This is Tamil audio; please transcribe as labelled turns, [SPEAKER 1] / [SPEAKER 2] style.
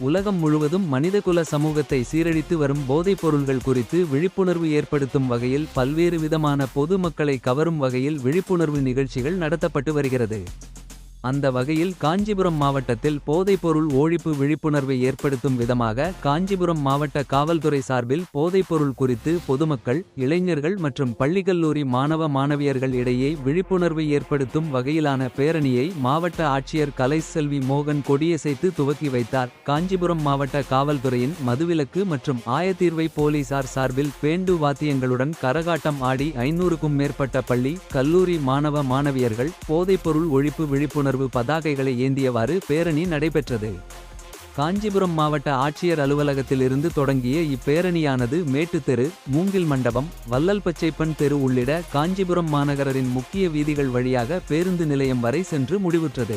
[SPEAKER 1] உலகம் முழுவதும் மனிதகுல சமூகத்தை சீரழித்து வரும் போதைப் பொருள்கள் குறித்து விழிப்புணர்வு ஏற்படுத்தும் வகையில் பல்வேறு விதமான பொது மக்களை கவரும் வகையில் விழிப்புணர்வு நிகழ்ச்சிகள் நடத்தப்பட்டு வருகிறது. அந்த வகையில் காஞ்சிபுரம் மாவட்டத்தில் போதைப்பொருள் ஒழிப்பு விழிப்புணர்வை ஏற்படுத்தும் விதமாக காஞ்சிபுரம் மாவட்ட காவல்துறை சார்பில் போதைப்பொருள் குறித்து பொதுமக்கள் இளைஞர்கள் மற்றும் பள்ளிக்கல்லூரி மாணவ மாணவியர்கள் இடையே விழிப்புணர்வை ஏற்படுத்தும் வகையிலான பேரணியை மாவட்ட ஆட்சியர் கலைசெல்வி மோகன் கொடியசைத்து துவக்கி வைத்தார். காஞ்சிபுரம் மாவட்ட காவல்துறையின் மதுவிலக்கு மற்றும் ஆயத்தீர்வை போலீசார் சார்பில் பேண்டு வாத்தியங்களுடன் கரகாட்டம் ஆடி ஐநூறுக்கும் மேற்பட்ட பள்ளி கல்லூரி மாணவ மாணவியர்கள் போதைப்பொருள் ஒழிப்பு விழிப்புணர்வு பதாகைகளை ஏந்தியவாறு பேரணி நடைபெற்றது. காஞ்சிபுரம் மாவட்ட ஆட்சியர் அலுவலகத்திலிருந்து தொடங்கிய இப்பேரணியானது மேட்டுத்தெரு மூங்கில் மண்டபம் வல்லல்பச்சைப்பன் தெரு உள்ளிட காஞ்சிபுரம் மாநகரின் முக்கிய வீதிகள் வழியாக பேருந்து நிலையம் வரை சென்று முடிவுற்றது.